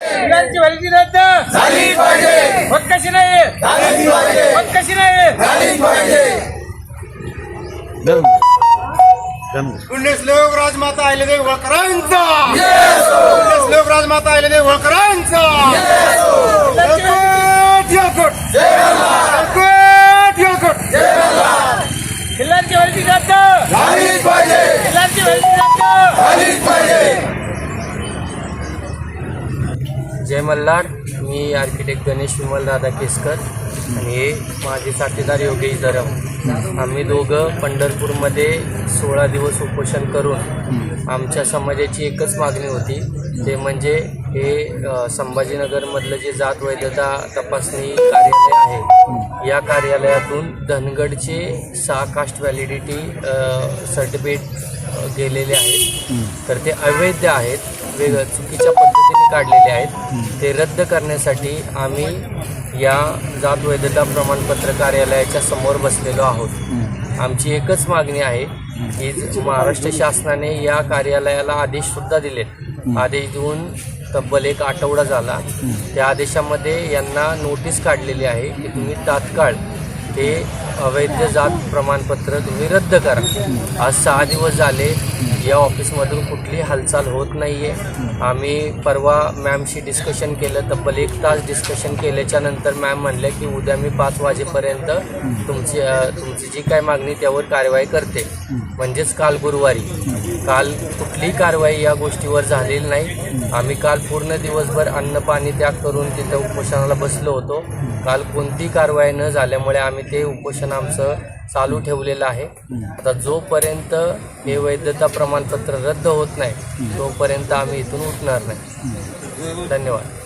मुलांची व्हॅलिडिटी रद्द झाली पाहिजे. होत कशी नाही पाहिजे. होत कशी नाही झाली पाहिजे. पुण्यश्लोक राजमाता होळकरांचा होळकरांचा जय मल्हार मी आर्किटेक्ट गणेश विमल दादा केसकर आणि हे माझे साथीदार योगेश धरम. आम्ही दोघं पंढरपूरमध्ये सोळा दिवस उपोषण करून आमच्या समाजाची एकच मागणी होती. ते म्हणजे हे संभाजीनगरमधलं जे जात वैधता तपासणी कार्यालय आहे या कार्यालयातून धनगडचे सहा कास्ट व्हॅलिडिटी सर्टिफिकेट गेलेले आहेत. तर ते अवैध आहेत. वेग चुकीच्या पद्धतीने काढलेले आहेत. ते रद्द करण्यासाठी आम्ही या जात वैधता प्रमाणपत्र कार्यालयाच्या समोर बसलेलो आहोत. आमची एकच मागणी आहे की महाराष्ट्र शासनाने या कार्यालयाला आदेशसुद्धा दिलेत. आदेश देऊन तब्बल एक आठवडा झाला. त्या आदेशामध्ये यांना नोटीस काढलेली आहे की तुम्ही तात्काळ ते अवैध जात प्रमाणपत्र तुम्ही रद्द करा. आज सहा दिवस झाले या ऑफिसमधून कुठली हालचाल होत नाही आहे आम्ही परवा मॅमशी डिस्कशन केलं तब्बल एक तास डिस्कशन केल्याच्यानंतर मॅम म्हणल्या की उद्या मी पाच वाजेपर्यंत तुमची तुमची जी काय मागणी त्यावर कारवाई करते. म्हणजेच काल गुरुवारी. काल कुठलीही कारवाई या गोष्टीवर झालेली नाही. आम्ही काल पूर्ण दिवसभर अन्न पाणी त्याग करून तिथं उपोषणाला बसलो होतो. काल कोणती कारवाई न झाल्यामुळे आम्ही ते उपोषण आमचं चालू ठेवलेलं आहे. आता जोपर्यंत हे वैधता प्रमाणपत्र रद्द होत नाही तोपर्यंत आम्ही इथून उठणार नाही. धन्यवाद.